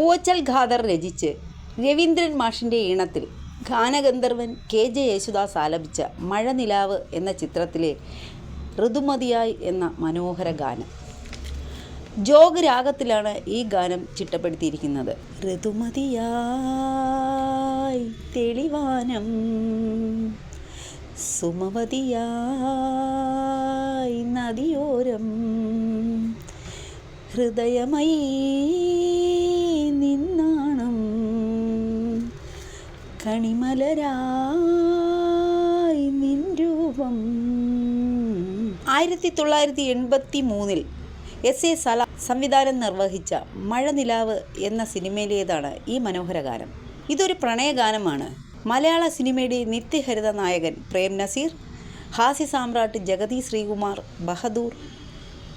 പൂവച്ചൽ ഖാദർ രചിച്ച് രവീന്ദ്രൻ മാഷിന്റെ ഈണത്തിൽ ഗാനഗന്ധർവൻ കെ ജെ യേശുദാസ് ആലപിച്ച മഴനിലാവ് എന്ന ചിത്രത്തിലെ ഋതുമതിയായി എന്ന മനോഹര ഗാനം. ജോഗ് രാഗത്തിലാണ് ഈ ഗാനം ചിട്ടപ്പെടുത്തിയിരിക്കുന്നത്. ഋതുമതിയായി തെളിവാനം സുമവതിയായി നദിയോരം ഹൃദയമയീ കണിമലരായി നിൻ രൂപം. ആയിരത്തി തൊള്ളായിരത്തി എൺപത്തി മൂന്നിൽ എസ് എ സല സംവിധാനം നിർവഹിച്ച മഴനിലാവ് എന്ന സിനിമയിലേതാണ് ഈ മനോഹര ഗാനം. ഇതൊരു പ്രണയഗാനമാണ്. മലയാള സിനിമയുടെ നിത്യഹരിത നായകൻ പ്രേം നസീർ ഹാസ്യ സാമ്രാട്ട് ജഗതി ശ്രീകുമാർ ബഹദൂർ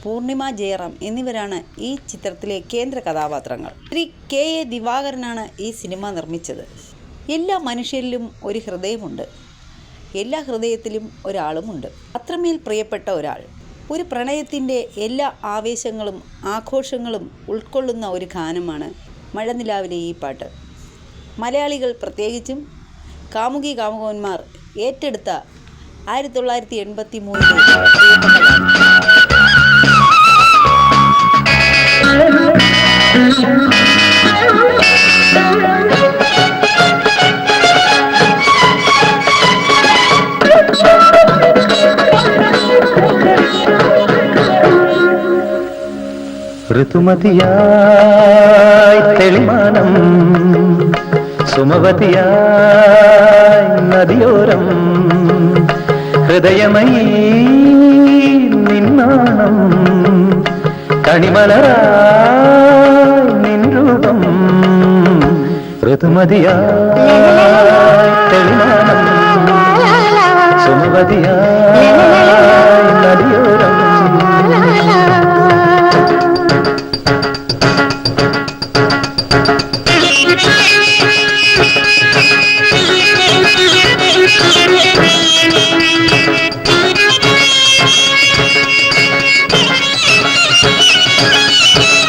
പൂർണിമ ജയറാം എന്നിവരാണ് ഈ ചിത്രത്തിലെ കേന്ദ്ര കഥാപാത്രങ്ങൾ. ശ്രീ കെ എ ദിവാകരനാണ് ഈ സിനിമ നിർമ്മിച്ചത്. എല്ലാ മനുഷ്യരിലും ഒരു ഹൃദയമുണ്ട്. എല്ലാ ഹൃദയത്തിലും ഒരാളുമുണ്ട്. അത്രമേൽ പ്രിയപ്പെട്ട ഒരാൾ ഒരു പ്രണയത്തിന്റെ എല്ലാ ആവേശങ്ങളും ആഘോഷങ്ങളും ഉൾക്കൊള്ളുന്ന ഒരു ഗാനമാണ് മഴനിലാവിലെ ഈ പാട്ട്. മലയാളികൾ പ്രത്യേകിച്ചും കാമുകി കാമുകന്മാർ ഏറ്റെടുത്ത ആയിരത്തി തൊള്ളായിരത്തി എൺപത്തി മൂന്നിലെ ഋതുമതിയായി തെളിമാനം സുമവതിയായി നദിയോരം ഹൃദയമൈ നിന്നാണം കണിമലരായി നിൻരൂപം ഋതുമതിയായി തെളിമാനം സുമവതിയായി